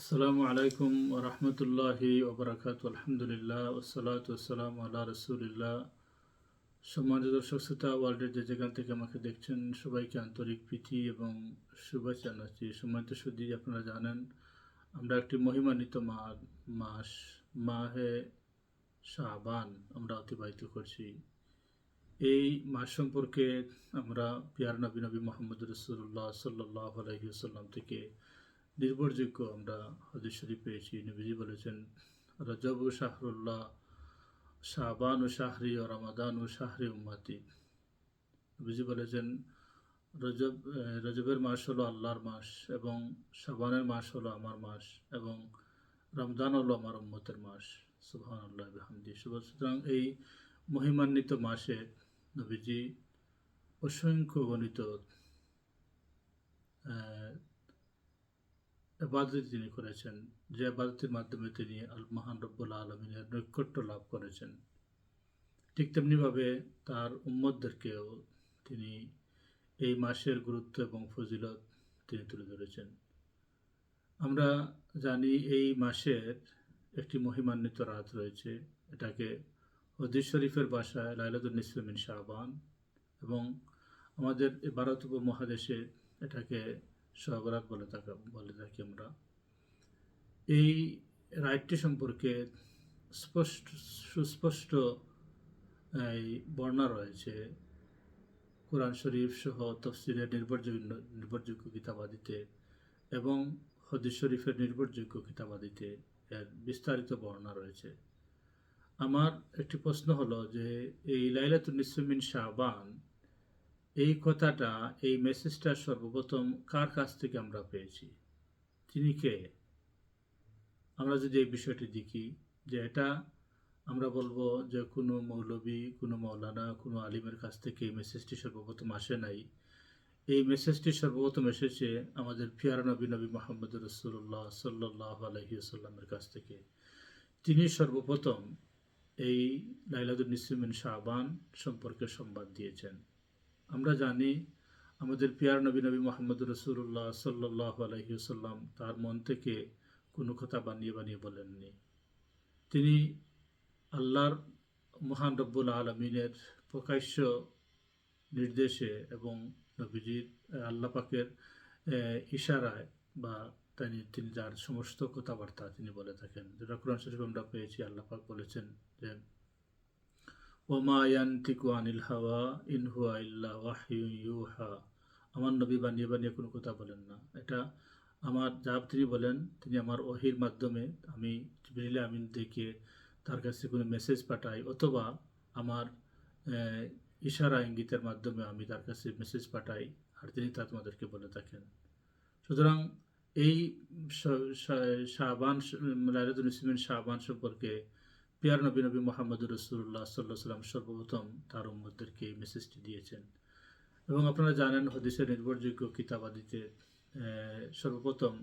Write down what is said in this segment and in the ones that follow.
আসসালামু আলাইকুম রহমতুল্লাহি ওবরাকাত, আলহামদুলিল্লাহ ওসালাত ওসালাম আল্লাহ রসুলিল্লাহ। সম্মানিত দর্শক শ্রোতা, ওয়ার্ল্ডের যে যেখান থেকে আমাকে দেখছেন, সবাইকে আন্তরিক প্রীতি এবং শুভেচ্ছা জানাচ্ছি। সম্মানিত সুদী আপনারা জানেন, আমরা একটি মহিমান্বিত মাস, মাহে শাহবান আমরা অতিবাহিত করছি। এই মাস সম্পর্কে আমরা পিয়ার নবী নবী মোহাম্মদ রসুল্লাহ সাল্লাহ আলহিউসাল্লাম থেকে নির্ভরযোগ্য আমরা হদিস শরীফ পেয়েছি নবীজি বলেছেন, রজব শাহরুল্লাহ শাহবান ও শাহরি ও রমাদান ও শাহরি উম্মাতি। নবীজি বলেছেন, রজব, রজবের মাস হলো আল্লাহর মাস এবং শাবানের মাস হলো আমার মাস এবং রমজান হলো আমার উম্মতের মাস। সুবহান আল্লাহ হামদি সুতরাং এই মহিমান্বিত মাসে নবীজি অসংখ্য গণিত এবাদত তিনি করেছেন, যে আবাদতের মাধ্যমে তিনি মহান রব্বুল আলমিনের নৈকট্য লাভ করেছেন, ঠিক তেমনিভাবে তার উম্মদদেরকেও তিনি এই মাসের গুরুত্ব এবং ফজিলত তিনি তুলে ধরেছেন। আমরা জানি এই মাসের একটি মহিমান্বিত রাত রয়েছে। এটাকে হদিস শরীফের বাসায় লাইলাতুল নিসমিন শাহবান এবং আমাদের ভারত উপমহাদেশে এটাকে সহবরাত বলে থাকা বলে থাকি আমরা। এই রাইটটি সম্পর্কে স্পষ্ট, সুস্পষ্ট, এই বর্ণনা রয়েছে। কোরআন শরীফ সহ তফসিলের নির্ভরযোগ্য নির্ভরযোগ্য কিতাবাদিতে এবং হদিস শরীফের নির্ভরযোগ্য কিতাবাদিতে এর বিস্তারিত বর্ণনা রয়েছে। আমার একটি প্রশ্ন হলো যে, এই লাইলাতুল নিসমিন শাহবান এই কথাটা, এই মেসেজটা সর্বপ্রথম কার কাছ থেকে আমরা পেয়েছি? তিনি কে? আমরা যদি এই বিষয়টি দেখি যে এটা আমরা বলব যে কোনো মৌলবী, কোনো মৌলানা, কোনো আলিমের কাছ থেকে এই মেসেজটি সর্বপ্রথম আসে নাই। এই মেসেজটি সর্বপ্রথম এসেছে আমাদের ফিয়ার নবী নবী মোহাম্মদ রসুল্লাহ সাল্লাহ আলহিউসাল্লামের কাছ থেকে। তিনি সর্বপ্রথম এই লাইলাদুল নিসমিন শাহবান সম্পর্কে সংবাদ দিয়েছেন। আমরা জানি আমাদের পিয়ার নবী নবী মোহাম্মদ রসুল্লাহ সাল্লাহ আলহিউসাল্লাম তার মন থেকে কোনো কথা বানিয়ে বানিয়ে বলেননি। তিনি আল্লাহর মহান রব্বুল আলমিনের প্রকাশ্য নির্দেশে এবং নবীজির আল্লাহ পাকের ইশারায় বা তিনি তিনি যার সমস্ত কথাবার্তা তিনি বলে থাকেন। যেটা কোরআন শরীফ আমরা পেয়েছি, আল্লাহ পাক বলেছেন যে আনিল হাওয়া আমার নবী বানিয়ে বানিয়ে কোনো কথা বলেন না। এটা আমার যা তিনি বলেন, তিনি আমার ওহির মাধ্যমে আমি জিবরিল আমিন দেখে তার কাছে কোনো মেসেজ পাঠাই, অথবা আমার ইশারা ইঙ্গিতের মাধ্যমে আমি তার কাছে মেসেজ পাঠাই, আর তিনি তা তোমাদেরকে বলে থাকেন। সুতরাং এই শাহবান লাইলাতুল ইসমিন শাহবান সম্পর্কে পিয়ার নবী নবী মোহাম্মদ রসুল্লাহ সাল্লাহ সাল্লাম সর্বপ্রথম তার উম্মদদেরকে এই মেসেজটি দিয়েছেন। এবং আপনারা জানেন হদিসের নির্ভরযোগ্য কিতাবাদিতে সর্বপ্রথম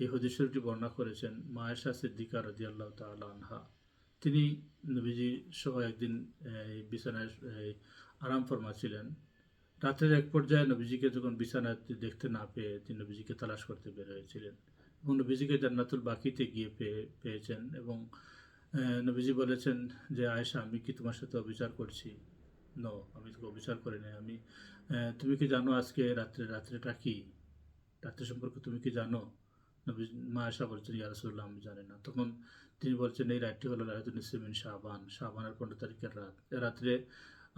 এই হদিসটি বর্ণনা করেছেন মায়েশা সিদ্দিকা রদি আল্লাহ তালা আনহা। তিনি নবীজি সহ একদিন বিছানায় আরাম ফরমাচ্ছিলেন রাতের এক পর্যায়ে নবীজিকে যখন বিছানায় দেখতে না পেয়ে তিনি নবীজিকে তালাশ করতে বের হয়েছিলেন। এবং নবীজিকে জান্নাতুল বাকিতে গিয়ে পেয়ে পেয়েছেন এবং নবীজি বলেছেন যে, আয়েশা, আমি কি তোমার সাথে অবিচার করছি? নো আমি তোকে অবিচার করি নাই আমি তুমি কি জানো আজকে রাত্রে, রাত্রেটা কি? রাত্রে সম্পর্কে তুমি কি জানো? নবী মা আয়সা বলছেন, ইয়া রাসূলুল্লাহ, আমি জানি না। তখন তিনি বলছেন, এই রাতটি হলো লাইলাতুল নিসমিন শাহবান শাহবানের পনেরো তারিখের রাত। এ রাত্রে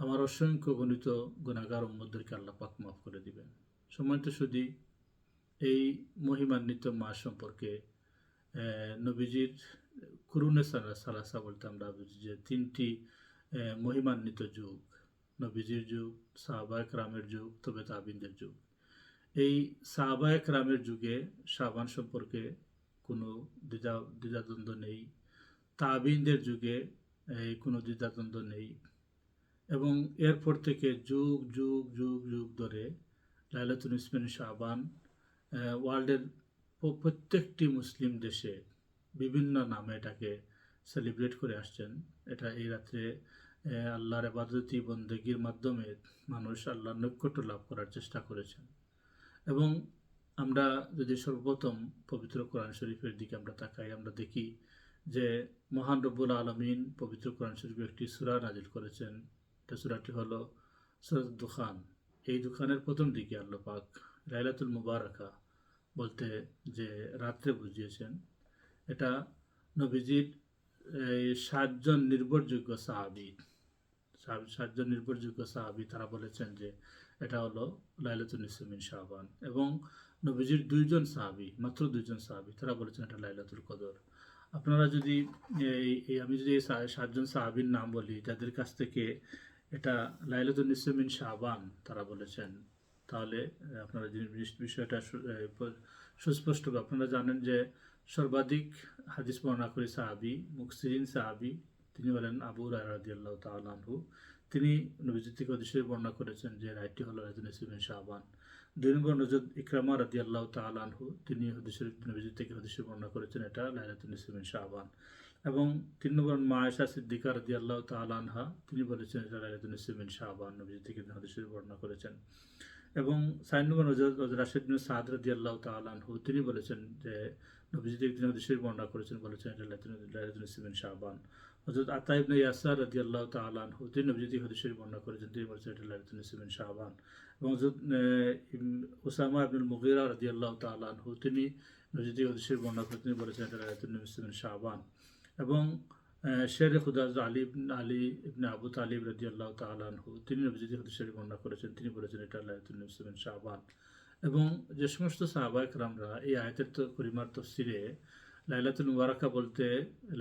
আমার অসংখ্য গণিত গুণাগার উম্মদদেরকে আল্লাহ পাক মাফ করে দিবেন। সম্মানিত সুদী এই মহিমান্বিত মা সম্পর্কে নবীজির কুরুনে সালা, সালাসা বলতে আমরা বুঝি যে তিনটি মহিমান্বিত যুগ, নবীজির যুগ সাহাবায়ক রামের যুগ, তবে তাবিনদের যুগ। এই সাহাবায়ক রামের যুগে সাবান সম্পর্কে কোনো দ্বিধা, দ্বিধাদ্বন্দ্ব নেই। তাবিনদের যুগে এই কোনো দ্বিধাদ্বন্দ্ব নেই। এবং এরপর থেকে যুগ যুগ যুগ যুগ ধরে লাইলাতুল ইসমিন শাহবান ওয়ার্ল্ডের প্রত্যেকটি মুসলিম দেশে বিভিন্ন নামে এটাকে সেলিব্রেট করে আসছেন। এটা এই রাত্রে আল্লাহর আবাদতি বন্দেগীর মাধ্যমে মানুষ আল্লাহর নৈকট্য লাভ করার চেষ্টা করেছেন। এবং আমরা যদি সর্বপ্রথম পবিত্র কোরআন শরীফের দিকে আমরা তাকাই, আমরা দেখি যে মহান রব্বুল আলমিন পবিত্র কোরআন শরীফে একটি সুরা নাজিল করেছেন। এটা সুরাটি হল সুরাত দুখান। এই দুখানের প্রথম দিকে আল্লাহ পাক লাইলাতুল মুবারাকা বলতে যে রাত্রে বুঝিয়েছেন এটা নবীজির সাতজন নির্ভরযোগ্য সাহাবি। সাতজন নির্ভরযোগ্য সাহাবি তারা বলেছেন যে এটা হলো লাইলাতুল নিসমিন শাহবান এবং নবীজির দুইজন সাহাবি মাত্র দুইজন সাহাবি তারা বলেছেন এটা লাইলাতুল কদর। আপনারা যদি এই আমি যদি এই সাতজন সাহাবির নাম বলি যাদের কাছ থেকে এটা লাইলাতুল নিসমিন শাহবান তারা বলেছেন তাহলে আপনারা বিষয়টা সু- এ, প- সুস্পষ্ট আপনারা জানেন যে সর্বাধিক হাদিস বর্ণনা করে সাহাবি মুকসিরিন সাহাবি, তিনি হলেন আবু রাদিয়াল্লাহ তাআলাহু তিনি নবীজি থেকে হদিসে বর্ণনা করেছেন যে রায়টি হলো রাজুল ইসমিন শাহবান। দুই নম্বর নজর ইকরামা রাদিয়াল্লাহ তাআলাহু তিনি হদিসের নবীজি থেকে বর্ণনা করেছেন, এটা লাইলাতুল ইসমিন শাহবান। এবং তিন নম্বর মা আয়েশা সিদ্দিকা রাদিয়াল্লাহ তাআলাহা তিনি বলেছেন এটা লাইলাতুল ইসমিন শাহবান নবীজি থেকে হদিসে বর্ণনা করেছেন। এবং সাইন নম্বর নজর রাশেদ বিন সাদ রাদিয়াল্লাহ তাআলাহু তিনি বলেছেন যে নবীজি থেকে তিনি বর্ণনা করেছেন, বলেছেন ইসমিন শাহবান। হজরত আতা ইবনে ইয়াসার রাদিয়াল্লাহু তাআলা আনহু, তিনি নবীজি থেকে হাদিসের বর্ণনা করেছেন, তিনি বলেছেন, এটা লাইলাতুল নিসমিন শাবান এবং হজরত ইম- ইবনুল মুগিরা রাদিয়াল্লাহু তাআলা আনহু, তিনি নবীজি থেকে হাদিসের বর্ণনা করেছেন, তিনি বলেছেন, এটা লাইলাতুল নিসমিন শাবান এবং শের খুদা আলী আলী ইবনে আবু তালিব রাদিয়াল্লাহু তাআলা আনহু, তিনি নবীজি থেকে হাদিসের বর্ণনা করেছেন, তিনি বলেছেন, এটা লাইলাতুল নিসমিন শাবান এবং যে সমস্ত সাহাবা একরামরা এই আয়াতের তো পরিমার তফসিরে লাইলাতুল মুবারাকা বলতে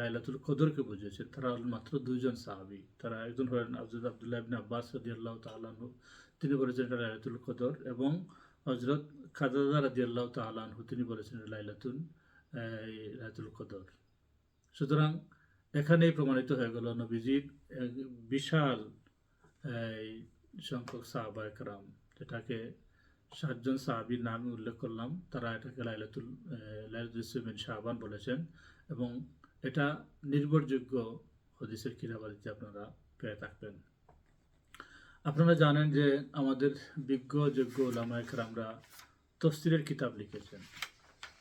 লাইলাতুল কদরকে বুঝিয়েছেন তারা মাত্র দুইজন সাহাবি। তারা একজন হলেন আব্দুল আবদুল্লাহ ইবনে আব্বাস রাদিয়াল্লাহ তাআলাহু তিনি বলেছেন এটা লাইলাতুল কদর এবং হজরত খাদাদা রাদিয়াল্লাহ তাআলাহু তিনি বলেছেন লাইলাতুল লাইলাতুল কদর। সুতরাং এখানেই প্রমাণিত হয়ে গেল নবীজির বিশাল সংখ্যক সাহাবা একরাম, যেটাকে সাতজন সাহাবির নাম উল্লেখ করলাম তারা এটাকে লাইলাতুল লাইলাতুল শাহবান বলেছেন এবং এটা নির্ভরযোগ্য হদিসের কিরাবাদিতে আপনারা পেয়ে থাকবেন আপনারা জানেন যে আমাদের বিজ্ঞ যোগ্য ওলামা একরামরা তফসিলের কিতাব লিখেছেন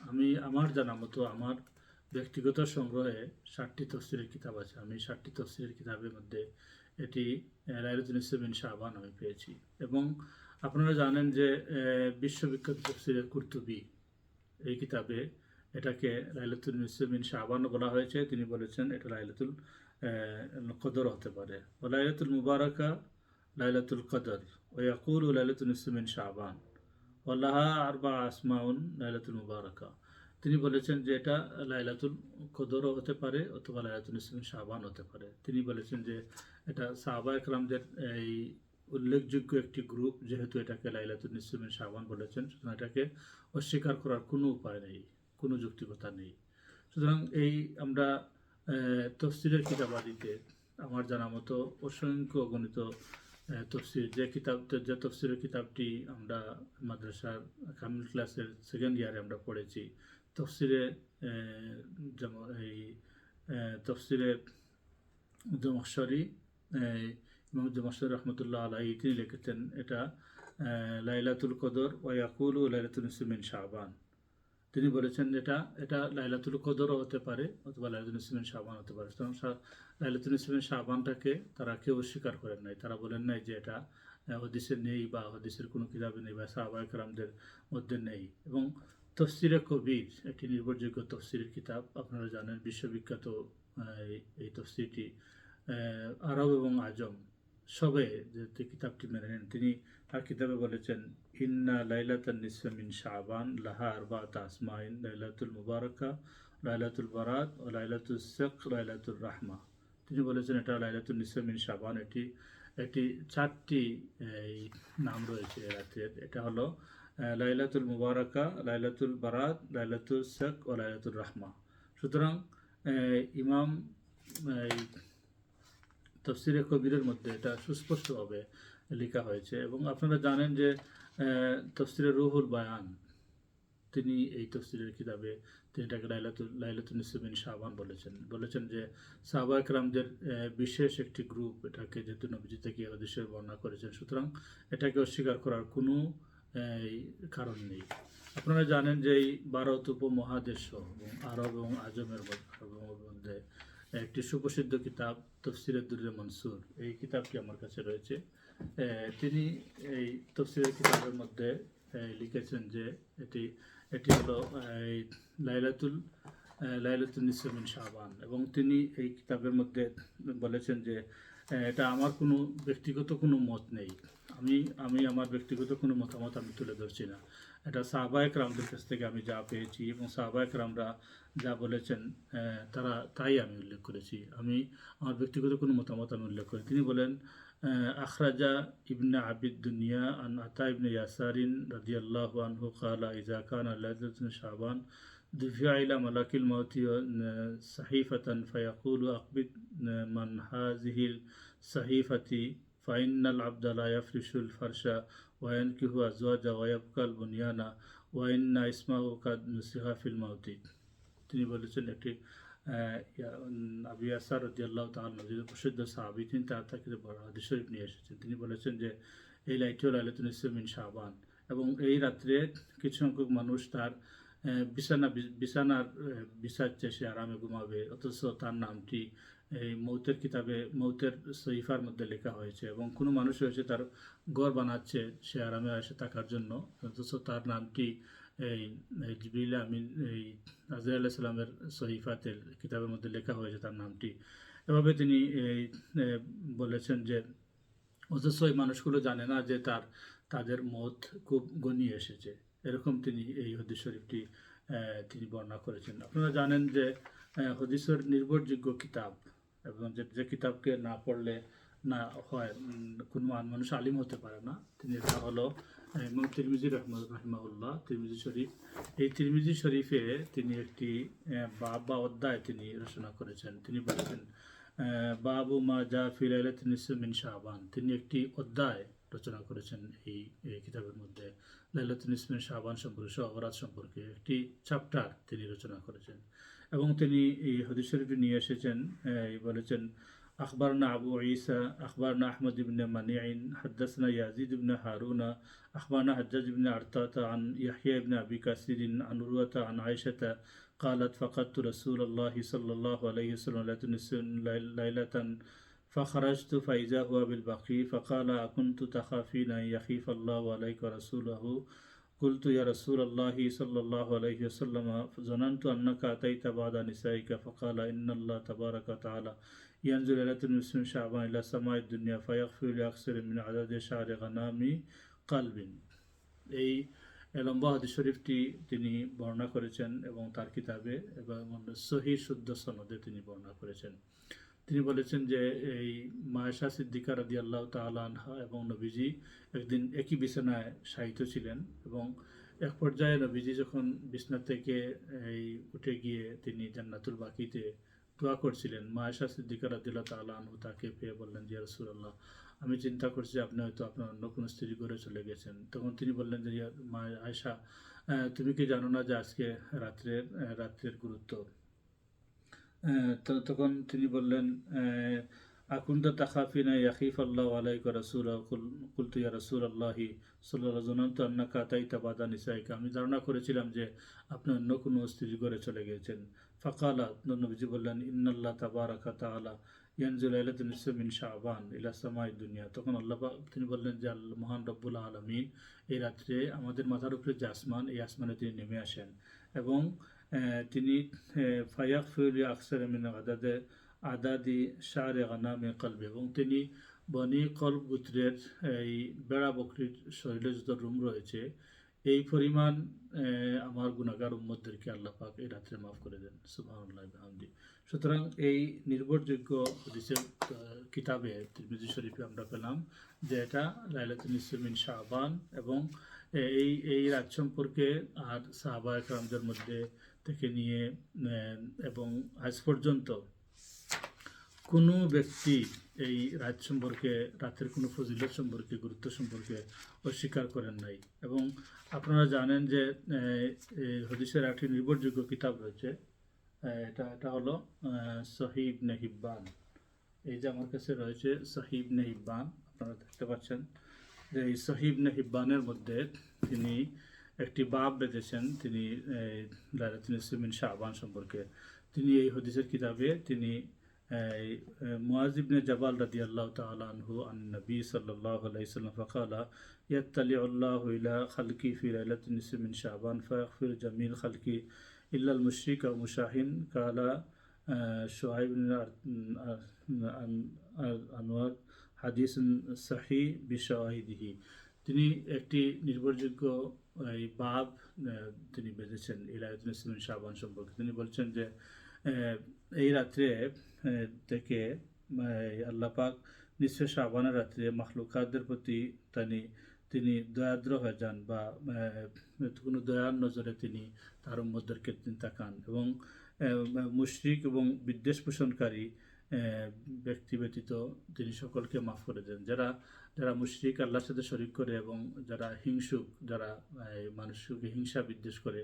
আমি আমার জানা মতো আমার ব্যক্তিগত সংগ্রহে ষাটটি তফসিলের কিতাব আছে আমি ষাটটি তফসিলের কিতাবের মধ্যে এটি লাইলাতুল ইসমিন শাহবান আমি পেয়েছি এবং আপনারা জানেন যে বিশ্ববিখ্যাত তফসিরের কুর্তুবি এই কিতাবে এটাকে লাইলাতুল মুসলিমিন শাহবানও বলা হয়েছে। তিনি বলেছেন এটা লাইলাতুল কদর হতে পারে। ও লাইলাতুল মুবারকা, লাইলাতুল কদর। ও ইয়াকুল ও লাইলাতুল মুসলিমিন শাহবান। ওল্লাহা আরবা আসমাউন লাইলাতুল মুবারকা। তিনি বলেছেন যে এটা লাইলাতুল কদরও হতে পারে অথবা লাইলাতুল ইসলাম শাহবান হতে পারে। তিনি বলেছেন যে এটা সাহাবা একরামদের এই উল্লেখযোগ্য একটি গ্রুপ যেহেতু এটাকে লাইলাতুল ইসলামের শাহবান বলেছেন সুতরাং এটাকে অস্বীকার করার কোনো উপায় নেই কোনো যুক্তিকতা নেই। সুতরাং এই আমরা তফসিলের কিতাবাদিতে আমার জানা মতো অসংখ্য গণিত আহ, তফসির যে কিতাব যে তফসিলের কিতাবটি আমরা মাদ্রাসার কামিল ক্লাসের সেকেন্ড ইয়ারে আমরা পড়েছি তফসিরে আহ, যেমন এই আহ, তফসিরে ইমাম জমশ্বর রহমতুল্লাহ আলাই তিনি লিখেছেন এটা লাইলাতুল কদর ওয়াকুল ও লাইলাতুল ইসমিন শাহবান তিনি বলেছেন এটা এটা লাইলাতুল কদরও হতে পারে অথবা লাইলাতুল ইসমিন শাহবান হতে পারে। সুতরাং লাইলাতুল ইসমিন শাহবানটাকে তারা কেউ অস্বীকার করেন নাই। তারা বলেন নাই যে এটা হদিসে নেই বা হদিসের কোনো কিতাবে নেই বা সাহাবাহিক রামদের মধ্যে নেই। এবং তফসিরে কবির, একটি নির্ভরযোগ্য তফসিরের কিতাব, আপনারা জানেন, বিশ্ববিখ্যাত এই তফসিরটি আরব এবং আজম সবে যে কিতাবটি মেনে নেন তিনি তার কিতাবে বলেছেন ইন্না লাইলাতান নিসফা মিন শাবান লাহা আরবাত আসমাইন লাইলাতুল মুবারকা লাইলাতুল বারাত ও লাইলাতুল শেখ লাইলাতুল রাহমা। তিনি বলেছেন এটা লাইলাতুল নিসফা মিন শাবান এটি এটি চারটি এই, নাম রয়েছে রাতের এটা হলো লাইলাতুল মুবারকা লাইলাতুল বারাত লাইলাতুল শেখ ও লাইলাতুল রাহমা। সুতরাং ইমাম তফসিরে কবিরের মধ্যে এটা সুস্পষ্টভাবে লেখা হয়েছে এবং আপনারা জানেন যে তফসিরে রুহুল বায়ান, তিনি এই তফসিরের কিতাবে তিনি এটাকে লাইলাতুল লাইলাতুল নিসবিন শাহবান বলেছেন। বলেছেন যে, সাহবা একরামদের বিশেষ একটি গ্রুপ এটাকে যেহেতু নবীজি থেকে হদিসের বর্ণনা করেছেন, সুতরাং এটাকে অস্বীকার করার কোনো কারণ নেই। আপনারা জানেন যে এই ভারত উপমহাদেশ এবং আরব এবং আজমের মধ্যে একটি সুপ্রসিদ্ধ কিতাব তফসিরের দুর্রে মনসুর। এই কিতাবটি আমার কাছে রয়েছে। তিনি এই তফসিরের কিতাবের মধ্যে লিখেছেন যে এটি এটি হলো, এই লাইলাতুল লাইলাতুল নিসমিন শাহবান এবং তিনি এই কিতাবের মধ্যে বলেছেন যে এটা আমার কোনো ব্যক্তিগত কোনো মত নেই। আমি আমি আমার ব্যক্তিগত কোনো মতামত আমি তুলে ধরছি না। এটা সাহবা একরামদের কাছ থেকে আমি যা পেয়েছি এবং সাহবা একরামরা যা বলেছেন তারা তাই আমি উল্লেখ করেছি। আমি, আমার ব্যক্তিগত কোনো মতামত আমি উল্লেখ করি তিনি বলেন আখরাজা ইবনে আবিদ দুনিয়া আন আতা ইবনে ইয়াসারিন রাদিয়াল্লাহ আনহু কালা ইজা খান আল্লাহ শাহবান দুফিয়া ইলা মালাকিল মাউতি সাহিফাতান ফায়াকুল আকবিদ মান হাজিহিল সাহিফাতি ফাইন্নাল আবদালা ইয়াফরিসুল ফারসা ওয়াইন কিহু আজওয়াজা ওয়াবকাল বুনিয়ানা ওয়াইন্না ইসমাউ কাদ নুসিহা ফিল মাউতি তিনি বলেছেন একটি আবি আসার আল্লাহ তাল নজির প্রসিদ্ধ সাহাবি, তিনি তার তাকে হাদিস শরীফ নিয়ে এসেছেন। তিনি বলেছেন যে, এই লাইটি হল আলাতুল ইসলামিন শাহবান এবং এই রাত্রে কিছু সংখ্যক মানুষ তার বিছানা বিছানার বিছাচ্ছে সে আরামে ঘুমাবে, অথচ তার নামটি এই মৌতের কিতাবে, মৌতের সহিফার মধ্যে লেখা হয়েছে এবং কোনো মানুষ হয়েছে তার ঘর বানাচ্ছে, সে আরামে এসে থাকার জন্য। অথচ তার নামটি এই জিবরিল আমিন, এই নাজির আল্লাহ সাল্লামের সহিফাতে কিতাবের মধ্যে লেখা হয়েছে তার নামটি। এভাবে তিনি এই বলেছেন যে, অথচ এই মানুষগুলো জানে না যে তার, তাদের মত খুব গনিয়ে এসেছে। এরকম তিনি এই হদিস শরীফটি তিনি বর্ণনা করেছেন। আপনারা জানেন যে হদিসের নির্ভরযোগ্য কিতাব এবং যে যে কিতাবকে না পড়লে না হয় কোনো মান- মানুষ আলিম হতে পারে না। তিনি এটা হলো ইমাম তিরমিজি রহমদ রহিমাউল্লাহ তিরমিজি শরীফ। এই তিরমিজি শরীফে তিনি একটি বাব বা অধ্যায় তিনি রচনা করেছেন। তিনি বলেছেন বাবু মা জা ফিলাইলাত মিন শাহবান তিনি একটি অধ্যায় রচনা করেছেন এই এই কিতাবের মধ্যে। লাইলাতুল ইসমিন শাহবান সম্পর্কে সহরাত সম্পর্কে একটি চ্যাপ্টার তিনি রচনা করেছেন। এবং তিনি এই হদিস শরীফে নিয়ে এসেছেন আহ, বলেছেন أخبرنا أبو عيسى أخبرنا أحمد بن منيع حدثنا يزيد بن هارون أخبرنا حجاج بن أرطاة عن يحيى بن أبي كثير عن عروة عن عائشة قالت فقدت رسول الله صلى الله عليه وسلم ليلة- ليلة فخرجت فإذا هو بالبقيع فقال أكنت تخافين أن يخيف الله عليك ورسوله قلت يا رسول الله صلى الله عليه وسلم ظننت أنك أتيت بعد نسائك فقال إن الله تبارك وتعالى ينزل ليلة المسلم شعبان إلى سماء الدنيا فيغفر لأكثر من عدد شعر غنام قلب এই লম্বা হাদিস শরীফটি তিনি বর্ণনা করেছেন এবং তার কিতাবে এবং সহি শুদ্ধ সনদে তিনি বর্ণনা করেছেন তিনি বলেছেন যে এই মায়েশা সিদ্দিকা রাদি আল্লাহ তালহা এবং নবীজি একদিন একই বিছানায় শায়িত ছিলেন এবং এক পর্যায়ে নবীজি যখন বিছনা থেকে এই উঠে গিয়ে তিনি জান্নাতুল বাকিতে দোয়া করছিলেন, মায়েশা সিদ্দিকা রাদিল্লাহ তাল্লাহ আনহু তাকে পেয়ে বললেন যে রসুল্লাহ আমি চিন্তা করছি আপনি হয়তো আপনার অন্য কোনো স্ত্রী করে চলে গেছেন। তখন তিনি বললেন যে মা আয়সা তুমি কি জানো না যে আজকে রাত্রের রাত্রের গুরুত্ব? তো তখন তিনি বললেন আকুন্দ তাকাফিনা ইয়াকিফ আল্লাহ আলাইকা রাসুল? কুলতু ইয়া রাসুল আল্লাহি সাল্লাহ জনন্ত আন্না তাবাদা নিসাইকা? আমি ধারণা করেছিলাম যে আপনি অন্য কোনো স্ত্রী করে চলে গিয়েছেন। ফাকালা, নবীজি বললেন, ইন্নাল্লাহ তাবারাকা তাআলা ইয়ানজুল আলাতুল মিন শাবান ইলা সামাই দুনিয়া। তখন আল্লাহ তিনি বললেন যে আল্লাহ মহান রব্বুল আলমিন, এই রাত্রে আমাদের মাথার উপরে যে আসমান, এই আসমানে তিনি নেমে আসেন এবং তিনি ফায়াক ফিউলি আকসার মিন আদাদে আদাদি শাহরে গানামে কলবে এবং তিনি বনি কল গুত্রের এই বেড়া বকরির শরীরে যত রুম রয়েছে এই পরিমাণ আমার গুণাগার উম্মদদেরকে আল্লাহ পাক এই রাত্রে মাফ করে দেন সুবহানাল্লাহ বিহামদি সুতরাং এই নির্ভরযোগ্য হাদিসের কিতাবে তিরমিজি শরীফে আমরা পেলাম যে এটা লাইলাতুল ইসলামিন শাহবান এবং এই এই রাত সম্পর্কে আর সাহাবা একরামদের মধ্যে থেকে নিয়ে এবং আজ পর্যন্ত কোনো ব্যক্তি এই রাত সম্পর্কে, রাতের কোনো ফজিলত সম্পর্কে, গুরুত্ব সম্পর্কে অস্বীকার করেন নাই। এবং আপনারা জানেন যে হদিসের একটি নির্ভরযোগ্য কিতাব রয়েছে। এটা এটা হলো সহিব নেহিব্বান এই যে আমার কাছে রয়েছে সহিব নেহিব্বান আপনারা দেখতে পাচ্ছেন যে এই সহিব নে হিব্বানের মধ্যে তিনি একটি বাব বেঁধেছেন, তিনি লাইলাতুল ইসমিন শাহবান সম্পর্কে। তিনি এই হদিসের কিতাবে তিনি মুআজিবনে জাবাল রাদি আল্লাহ তাআলা আনহু, আন নবী সাল্লাল্লাহু আলাইহি সাল্লাম ফাকালা ইয়াত্তালি আল্লাহ ইলা খালকি ফি লাইলাতুল নিসফি মিন শাবান ফায়াগফির জামিল খালকি ইল্লা আল মুশরিক আও মুশাহিন। কালা শুআইব আনোয়ার হাদিস সাহি বিশাহিদিহি। তিনি একটি নির্ভরযোগ্য এই বাব তিনি বেঁধেছেন ইলায়তুল ইসলাম শাহবান সম্পর্কে। তিনি বলছেন যে এই রাত্রে থেকে আহ, আল্লাহ পাক নিশ্চয় শাহবানের রাত্রে মাখলুকাতদের প্রতি তিনি তিনি দয়াদ্র হয়ে যান বা কোনো দয়ার নজরে তিনি তার উম্মদেরকে তিনি তাকান এবং মুশরিক এবং বিদ্বেষ পোষণকারী ব্যক্তি ব্যতীত তিনি সকলকে মাফ করে দেন। যারা যারা মুশরিক আল্লাহর সাথে শরিক করে এবং যারা হিংসুক, যারা মানুষকে হিংসা বিদ্বেষ করে,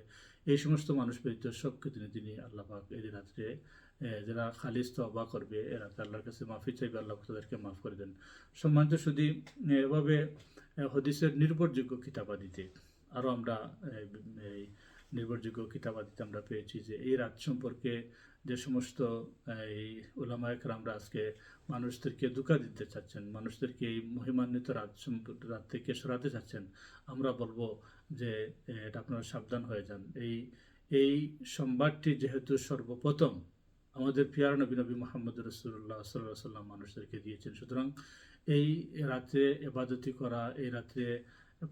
এই সমস্ত মানুষ ব্যতীত সবকে তিনি তিনি আল্লাহ পাক এই রাত্রে যারা খালিজ তবা করবে এরা আল্লাহর কাছে মাফি চাইবে, আল্লাহ তাদেরকে মাফ করে দেন। সম্মানিত শুধু এভাবে হদিসের নির্ভরযোগ্য কিতাবাদিতে আরও আমরা এই নির্ভরযোগ্য কিতাবাদিতে আমরা পেয়েছি যে এই রাত সম্পর্কে যে সমস্ত, এই ওলামায়করা আমরা আজকে মানুষদেরকে দুঃখা দিতে চাচ্ছেন, মানুষদেরকে এই মহিমান্বিত রাত রাত থেকে সরাতে চাচ্ছেন, আমরা বলব যে, এটা আপনারা সাবধান হয়ে যান। এই এই সংবাদটি যেহেতু সর্বপ্রথম আমাদের পিয়ার নবী নবী মোহাম্মদ রসুল্লাহ সাল্লাহ সাল্লাম মানুষদেরকে দিয়েছেন, সুতরাং এই রাত্রে এবাদতি করা, এই রাত্রে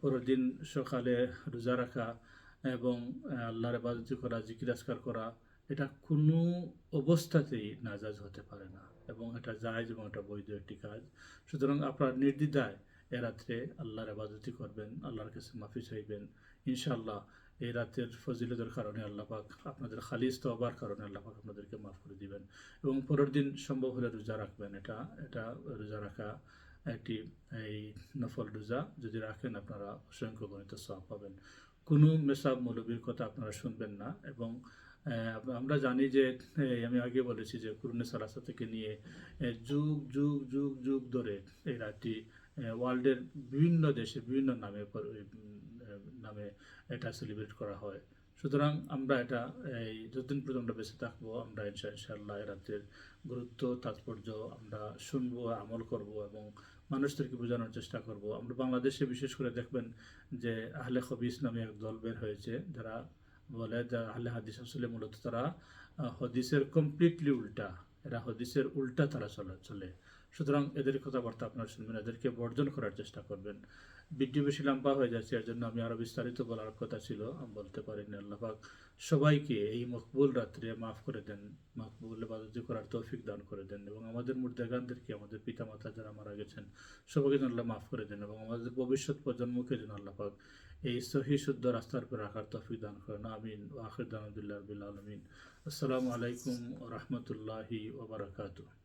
পরের দিন সকালে রোজা রাখা এবং আল্লাহর এবাদতি করা, জিকির আজকার করা এটা কোনো অবস্থাতেই নাজাজ হতে পারে না এবং এটা জায়জ এবং এটা বৈধ একটি কাজ। সুতরাং আপনার নির্দ্বিধায় এ রাত্রে আল্লাহর আবাদতি করবেন, আল্লাহর কাছে মাফি চাইবেন। ইনশাআল্লাহ এই রাতের ফজিলতের কারণে আল্লাহ পাক আপনাদের খালিজ তবার কারণে আল্লাহ পাক আপনাদেরকে মাফ করে দিবেন এবং পরের দিন সম্ভব হলে রোজা রাখবেন। এটা এটা রোজা রাখা একটি, এই নফল রোজা। যদি রাখেন আপনারা অসংখ্য গণিত সব পাবেন। কোনো মেসাব মৌলবীর কথা আপনারা শুনবেন না এবং আমরা জানি যে আমি আগে বলেছি যে কুরুনে সালাসা থেকে নিয়ে যুগ যুগ যুগ যুগ ধরে এই রাতটি ওয়ার্ল্ডের বিভিন্ন দেশে বিভিন্ন নামে নামে এটা সেলিব্রেট করা হয়। সুতরাং আমরা এটা, এই যতদিন পর্যন্ত বেঁচে থাকব, আমরা ইনশা, ইনশাআল্লাহ এই রাতের গুরুত্ব, তাৎপর্য আমরা শুনব, আমল করব এবং মানুষদেরকে বোঝানোর চেষ্টা করব। আমরা বাংলাদেশে বিশেষ করে দেখবেন যে আহলে খবিস নামে এক দল বের হয়েছে, যারা বলে যে আহলে হাদিস আসলে মূলত তারা হদিসের কমপ্লিটলি উল্টা, এরা হদিসের উল্টা তারা চলে চলে। সুতরাং এদের কথাবার্তা আপনারা শুনবেন, এদেরকে বর্জন করার চেষ্টা করবেন। ভিডিও বেশি লম্বা হয়ে যাচ্ছে, এর জন্য আমি আরও বিস্তারিত বলার কথা ছিল। আমি বলতে পারিনি, আল্লাহ পাক সবাইকে এই মকবুল রাত্রে মাফ করে দেন, মকবুল বাদতি করার তৌফিক দান করে দেন এবং আমাদের মুর্দাগানদেরকে, আমাদের পিতামাতা যারা মারা গেছেন, সবাইকে যেন আল্লাহ মাফ করে দেন এবং আমাদের ভবিষ্যৎ প্রজন্মকে যেন আল্লাহ পাক এই সহি, শুদ্ধ রাস্তার উপর রাখার তৌফিক দান করেন। আমিন। ওয়াখির দানাদুল্লাহ আলমিন। আসসালামু আলাইকুম রহমতুল্লাহি ওবরাকাতুহ